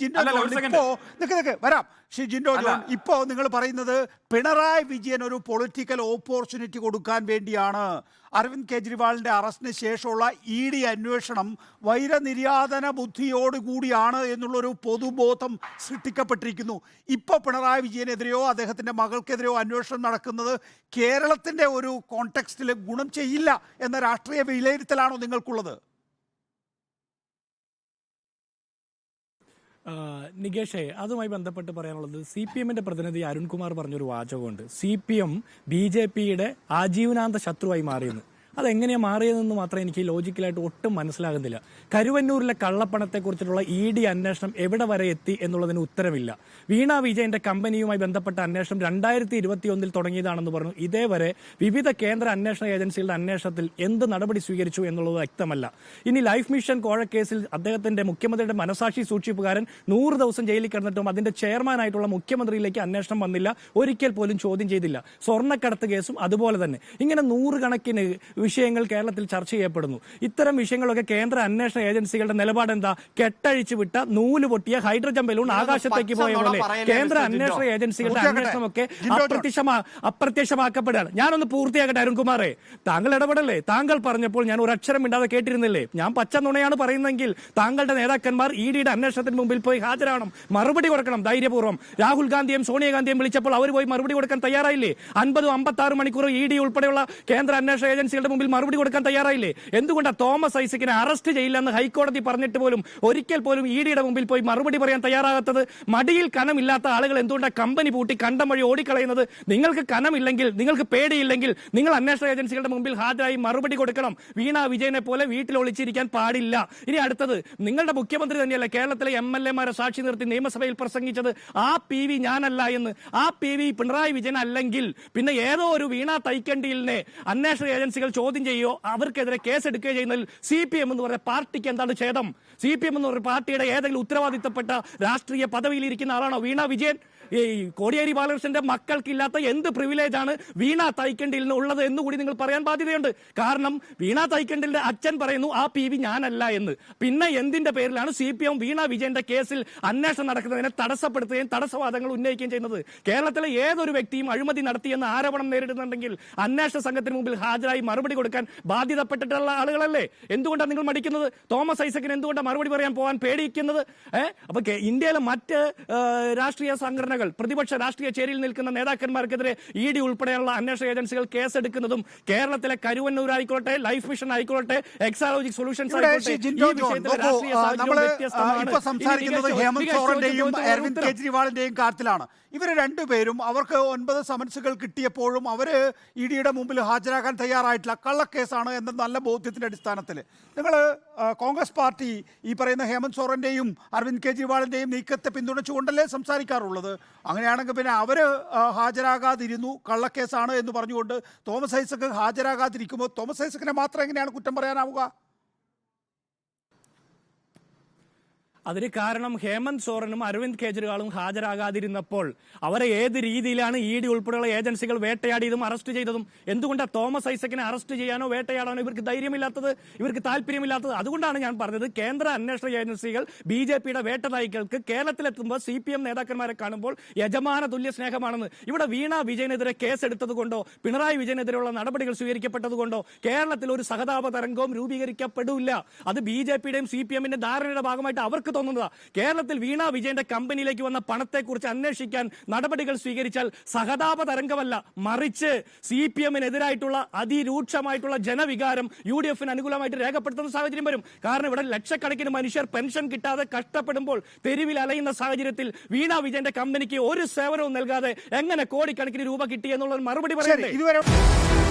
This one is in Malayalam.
ജിൻഡോ അല്ലല്ല, ഒരു ജോൺ second. ഇപ്പോ നിക്ക് നിക്ക് വരാം ശ്രീ ജിൻഡോ അല്ല. ജോൺ ഇപ്പോ നിങ്ങൾ പറയുന്നത് പിണറായി വിജയൻ ഒരു പൊളിറ്റിക്കൽ ഓപ്പർച്യൂണിറ്റി കൊടുക്കാൻ വേണ്ടിയാണ് അരവിന്ദ് കെജ്രിവാളിന്റെ അറസ്റ്റിന് ശേഷമുള്ള ഇ ഡി അന്വേഷണം വൈരനിര്യാതന ബുദ്ധിയോടുകൂടിയാണ് എന്നുള്ളൊരു പൊതുബോധം സൃഷ്ടിക്കപ്പെട്ടിരിക്കുന്നു ഇപ്പോൾ പിണറായി വിജയനെതിരെയോ അദ്ദേഹത്തിന്റെ മകൾക്കെതിരെയോ അന്വേഷണം നടക്കുന്നത് കേരളത്തിന്റെ ഒരു കോണ്ടെക്സ്റ്റിൽ ഗുണം ചെയ്യില്ല എന്ന രാഷ്ട്രീയ വിലയിരുത്തലാണോ നിങ്ങൾക്കുള്ളത് നികേഷേ അതുമായി ബന്ധപ്പെട്ട് പറയാനുള്ളത് സി പി എമ്മിന്റെ പ്രതിനിധി അരുൺകുമാർ പറഞ്ഞൊരു വാചകമുണ്ട്. C P M B J പിയുടെ ആജീവനാന്ത ശത്രുവായി മാറിയെന്ന്. അതെങ്ങനെയാ മാറിയതെന്ന് മാത്രം എനിക്ക് ലോജിക്കലായിട്ട് ഒട്ടും മനസ്സിലാകുന്നില്ല. കരുവന്നൂരിലെ കള്ളപ്പണത്തെക്കുറിച്ചിട്ടുള്ള ഇ ഡി അന്വേഷണം എവിടെ വരെ എത്തി എന്നുള്ളതിന് ഉത്തരമില്ല. വീണ വിജയന്റെ കമ്പനിയുമായി ബന്ധപ്പെട്ട അന്വേഷണം രണ്ടായിരത്തി ഇരുപത്തി ഒന്നിൽ തുടങ്ങിയതാണെന്ന് പറഞ്ഞു. ഇതേവരെ വിവിധ കേന്ദ്ര അന്വേഷണ ഏജൻസികളുടെ അന്വേഷണത്തിൽ എന്ത് നടപടി സ്വീകരിച്ചു എന്നുള്ളത് വ്യക്തമല്ല. ഇനി ലൈഫ് മിഷൻ കോഴക്കേസിൽ അദ്ദേഹത്തിന്റെ മുഖ്യമന്ത്രിയുടെ മനസാക്ഷി സൂക്ഷിപ്പുകാരൻ നൂറ് ദിവസം ജയിലിൽ കിടന്നിട്ടും അതിന്റെ ചെയർമാനായിട്ടുള്ള മുഖ്യമന്ത്രിയിലേക്ക് അന്വേഷണം വന്നില്ല. ഒരിക്കൽ പോലും ചോദ്യം ചെയ്തില്ല. സ്വർണക്കടത്ത് കേസും അതുപോലെ തന്നെ. ഇങ്ങനെ നൂറുകണക്കിന് വിഷയങ്ങൾ കേരളത്തിൽ ചർച്ച ചെയ്യപ്പെടുന്നു. ഇത്തരം വിഷയങ്ങളൊക്കെ കേന്ദ്ര അന്വേഷണ ഏജൻസികളുടെ നിലപാട് എന്താ കെട്ടഴിച്ചു വിട്ട നൂൽ പൊട്ടിയ ഹൈഡ്രജൻ ബലൂൺ ആകാശത്തേക്ക് പോയ പോലെ കേന്ദ്ര അന്വേഷണ ഏജൻസികളുടെ. അന്വേഷണമൊക്കെ. അപ്രത്യക്ഷമാ അപ്രത്യക്ഷമാക്കപ്പെടുകയാണ്. ഞാനൊന്ന് പൂർത്തിയാക്കട്ടെ അരുൺകുമാറെ. താങ്കൾ ഇടപെടല്ലേ? താങ്കൾ പറഞ്ഞപ്പോൾ ഞാൻ ഒരു അക്ഷരം ഇണ്ടാതെ കേട്ടിരുന്നില്ലേ? ഞാൻ പച്ച നുണയാണ് പറയുന്നതെങ്കിൽ താങ്കളുടെ നേതാക്കന്മാർ ഇ ഡിയുടെ അന്വേഷണത്തിന് മുമ്പിൽ പോയി ഹാജരാകണം. മറുപടി കൊടുക്കണം ധൈര്യപൂർവം. രാഹുൽ ഗാന്ധിയും സോണിയാഗാന്ധിയും വിളിച്ചപ്പോൾ അവർ പോയി മറുപടി കൊടുക്കാൻ തയ്യാറായില്ലേ? അൻപതും അമ്പത്തി ആറ് മണിക്കൂർ ഇ ഡി ഉൾപ്പെടെയുള്ള കേന്ദ്ര അന്വേഷണ ഏജൻസികളുടെ മുമ്പിൽ മറുപടി കൊടുക്കാൻ തയ്യാറായില്ലേ? എന്തുകൊണ്ടാണ് തോമസ് ഐസക്കിനെ അറസ്റ്റ് ചെയ്യില്ലെന്ന് ഹൈക്കോടതി പറഞ്ഞിട്ട് പോലും ഒരിക്കൽ പോലും ഇ ഡിയുടെ മുമ്പിൽ പോയി മറുപടി പറയാൻ തയ്യാറാകാത്തത്? മടിയിൽ കനമില്ലാത്ത ആളുകൾ എന്തുകൊണ്ടാണ് കമ്പനി പൂട്ടി കണ്ടം വഴി ഓടിക്കളയുന്നത്? നിങ്ങൾക്ക് കനമില്ലെങ്കിൽ നിങ്ങൾക്ക് പേടിയില്ലെങ്കിൽ നിങ്ങൾ അന്വേഷണ ഏജൻസികളുടെ മുമ്പിൽ ഹാജരായി മറുപടി കൊടുക്കണം. വീണ വിജയനെ പോലെ വീട്ടിൽ ഒളിച്ചിരിക്കാൻ പാടില്ല. ഇനി അടുത്തത് നിങ്ങളുടെ മുഖ്യമന്ത്രി തന്നെയല്ലേ കേരളത്തിലെ എം എൽ എമാരെ സാക്ഷി നിർത്തി നിയമസഭയിൽ പ്രസംഗിച്ചത്? ആ പി വി ഞാനല്ല എന്ന്. ആ പി വി പിണറായി വിജയൻ അല്ലെങ്കിൽ പിന്നെ ഏതോ ഒരു വീണ തൈക്കണ്ടിയിലിനെ അന്വേഷണ ഏജൻസികൾ ചോദ്യം ചെയ്യുകയോ അവർക്കെതിരെ കേസ് എടുക്കുകയോ ചെയ്യുന്നതിൽ സി പി എം എന്ന് പറയുന്ന പാർട്ടിക്ക് എന്താണ് ഛേദം? സി പി എം എന്ന് പറയുന്ന പാർട്ടിയുടെ ഏതെങ്കിലും ഉത്തരവാദിത്തപ്പെട്ട രാഷ്ട്രീയ പദവിയിൽ ഇരിക്കുന്ന ആളാണോ? വീണ വിജയൻ. ഈ കോടിയേരി ബാലകൃഷ്ണന്റെ മക്കൾക്കില്ലാത്ത എന്ത് പ്രിവിലേജ് ആണ് വീണ നിന്ന് ഉള്ളത് എന്ന് കൂടി നിങ്ങൾ പറയാൻ ബാധ്യതയുണ്ട്. കാരണം വീണ തൈക്കണ്ടിലിന്റെ അച്ഛൻ പറയുന്നു ആ പി വി ഞാനല്ല എന്ന്. പിന്നെ എന്തിന്റെ പേരിലാണ് സി പി എം വീണ വിജയന്റെ കേസിൽ അന്വേഷണം നടക്കുന്നതിനെ തടസ്സപ്പെടുത്തുകയും തടസ്സവാദങ്ങൾ ഉന്നയിക്കുകയും ചെയ്യുന്നത്? കേരളത്തിലെ ഏതൊരു വ്യക്തിയും അഴിമതി നടത്തിയെന്ന് ആരോപണം നേരിടുന്നുണ്ടെങ്കിൽ അന്വേഷണ സംഘത്തിന് മുമ്പിൽ ഹാജരായി മറുപടി കൊടുക്കാൻ ബാധ്യതപ്പെട്ടിട്ടുള്ള ആളുകളല്ലേ? എന്തുകൊണ്ടാണ് നിങ്ങൾ മടിക്കുന്നത്? തോമസ് ഐസക്കിന് എന്തുകൊണ്ടാണ് മറുപടി പറയാൻ പോകാൻ പേടിക്കുന്നത് ഏഹ് അപ്പൊ ഇന്ത്യയിലെ മറ്റ് രാഷ്ട്രീയ സംഘടനകൾ പ്രതിപക്ഷ രാഷ്ട്രീയ ചേരിയിൽ നിൽക്കുന്ന നേതാക്കന്മാർക്കെതിരെ ഇ ഡി ഉൾപ്പെടെയുള്ള അന്വേഷണ ഏജൻസികൾ കേസെടുക്കുന്നതും കേരളത്തിലെ കരുവന്നൂർ ആയിക്കോട്ടെ ലൈഫ് മിഷൻ ആയിക്കോട്ടെ എക്സാലോജിക് സൊല്യൂഷൻസ്. ഇപ്പൊ സംസാരിക്കുന്നത് ഹേമന്ത് സോറന്റെയും അരവിന്ദ്. കെജ്രിവാളിന്റെയും കാര്യത്തിലാണ്. ഇവർ രണ്ടുപേരും അവർക്ക് ഒൻപത് സമൻസുകൾ കിട്ടിയപ്പോഴും അവർ ഇ ഡിയുടെ മുമ്പിൽ ഹാജരാകാൻ തയ്യാറായിട്ടില്ല. കള്ളക്കേസാണ് എന്ന നല്ല ബോധ്യത്തിന്റെ അടിസ്ഥാനത്തിൽ. നിങ്ങൾ കോൺഗ്രസ് പാർട്ടി ഈ പറയുന്ന ഹേമന്ത് സോറന്റെയും അരവിന്ദ് കെജ്രിവാളിന്റെയും നീക്കത്തെ പിന്തുണച്ചുകൊണ്ടല്ലേ സംസാരിക്കാറുള്ളത്? അങ്ങനെയാണെങ്കിൽ പിന്നെ അവർ ഹാജരാകാതിരുന്നു കള്ളക്കേസാണ് എന്ന് പറഞ്ഞുകൊണ്ട് തോമസ് ഐസക്ക് ഹാജരാകാതിരിക്കുമ്പോൾ തോമസ് ഐസക്കിനെ മാത്രം എങ്ങനെയാണ് കുറ്റം പറയാനാവുക? അതിന് കാരണം ഹേമന്ത് സോറനും അരവിന്ദ് കെജ്രിവാളും ഹാജരാകാതിരുന്നപ്പോൾ അവരെ ഏത് രീതിയിലാണ് ഇ ഡി ഉൾപ്പെടെയുള്ള ഏജൻസികൾ വേട്ടയാടിയതും അറസ്റ്റ് ചെയ്തതും? എന്തുകൊണ്ടാണ് തോമസ് ഐസക്കിനെ അറസ്റ്റ് ചെയ്യാനോ വേട്ടയാടാനോ ഇവർക്ക് ധൈര്യമില്ലാത്തത് ഇവർക്ക് താല്പര്യമില്ലാത്തത്? അതുകൊണ്ടാണ് ഞാൻ പറഞ്ഞത് കേന്ദ്ര അന്വേഷണ ഏജൻസികൾ ബി ജെ പിയുടെ വേട്ടനായികൾക്ക് കേരളത്തിലെത്തുമ്പോൾ സി പി എം നേതാക്കന്മാരെ കാണുമ്പോൾ യജമാന തുല്യ സ്നേഹമാണെന്ന്. ഇവിടെ വീണ വിജയനെതിരെ കേസെടുത്തത് കൊണ്ടോ പിണറായി വിജയനെതിരെയുള്ള നടപടികൾ സ്വീകരിക്കപ്പെട്ടത് കൊണ്ടോ കേരളത്തിൽ ഒരു സഹതാപ തരംഗവും രൂപീകരിക്കപ്പെടില്ല. അത് ബി ജെ പിയുടെയും സി പി എമ്മിന്റെ ധാരണയുടെ ഭാഗമായിട്ട് അവർക്ക് തോന്നുന്നതാ. കേരളത്തിൽ വീണ വിജയന്റെ കമ്പനിയിലേക്ക് വന്ന പണത്തെക്കുറിച്ച് അന്വേഷിക്കാൻ നടപടികൾ സ്വീകരിച്ചാൽ സഹതാപ തരംഗമല്ല മറിച്ച് സി പി എമ്മിനെതിരായിട്ടുള്ള അതിരൂക്ഷമായിട്ടുള്ള ജനവികാരം യു ഡി എഫിന് അനുകൂലമായിട്ട് രേഖപ്പെടുത്തുന്ന സാഹചര്യം വരും. കാരണം ഇവിടെ ലക്ഷക്കണക്കിന് മനുഷ്യർ പെൻഷൻ കിട്ടാതെ കഷ്ടപ്പെടുമ്പോൾ തെരുവിൽ അലയുന്ന സാഹചര്യത്തിൽ വീണ വിജയന്റെ കമ്പനിക്ക് ഒരു സേവനവും നൽകാതെ എങ്ങനെ കോടിക്കണക്കിന് രൂപ കിട്ടി എന്നുള്ള മറുപടി പറയുന്നത് പറയണ്ടേ ഇതുവരെ